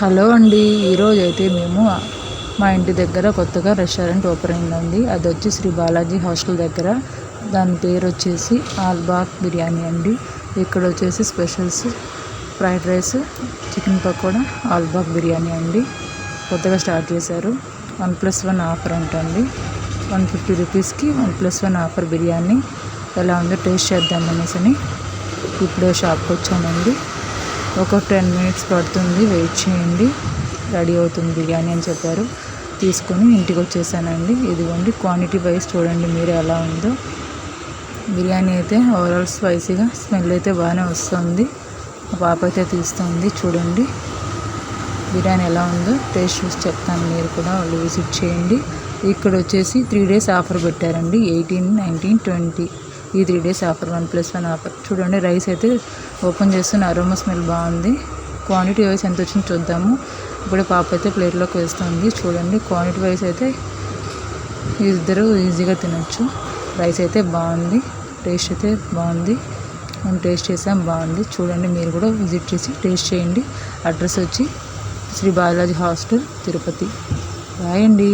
Hello అండి ఈరోజు అయితే మేము మా ఇంటి దగ్గర కొత్తగా రెస్టారెంట్ ఓపెన్ అయిందండి. అది వచ్చి శ్రీ బాలాజీ హాస్టల్ దగ్గర. దాని పేరు వచ్చేసి ఆల్బాగ్ బిర్యానీ అండి. ఇక్కడ వచ్చేసి specials fried rice chicken pakoda ఆల్బాగ్ biryani అండి. కొత్తగా స్టార్ట్ చేశారు. వన్ ప్లస్ వన్ ఆఫర్ అంటండి. వన్ ఫిఫ్టీ రూపీస్కి one plus one offer biryani. ఎలా ఉందో టేస్ట్ చేద్దాం అనేసి ఇప్పుడే షాప్కి వచ్చానండి ఒక టెన్ మినిట్స్ పడుతుంది. వెయిట్ చేయండి. రెడీ అవుతుంది బిర్యానీ అని చెప్పారు. తీసుకొని ఇంటికి వచ్చేసానండి. ఇదిగోండి క్వాంటిటీ వైజ్ చూడండి మీరు ఎలా ఉందో. బిర్యానీ అయితే ఓవరాల్ స్పైసీగా స్మెల్ అయితే బాగానే వస్తుంది. పాప అయితే తీస్తుంది. చూడండి బిర్యానీ ఎలా ఉందో. టేస్ట్ చూసి చెప్తాను మీరు కూడా. వాళ్ళు విజిట్ చేయండి. ఇక్కడ వచ్చేసి త్రీ డేస్ ఆఫర్ పెట్టారండి. Eighteen nineteen twenty. ఈ three days offer one plus one offer. చూడండి రైస్ అయితే ఓపెన్ చేస్తున్న అరోమా స్మెల్ బాగుంది. క్వాంటిటీ వైస్ ఎంత వచ్చిందో చూద్దాము. ఇప్పుడు పాప అయితే ప్లేట్లోకి వేస్తుంది. చూడండి క్వాంటిటీ వైస్ అయితే ఇద్దరు ఈజీగా తినచ్చు. రైస్ అయితే బాగుంది. టేస్ట్ అయితే బాగుంది. మేము టేస్ట్ చేసాం బాగుంది. చూడండి మీరు కూడా విజిట్ చేసి టేస్ట్ చేయండి. అడ్రస్ వచ్చి శ్రీ బాలాజీ హాస్టల్ తిరుపతి. రాయండి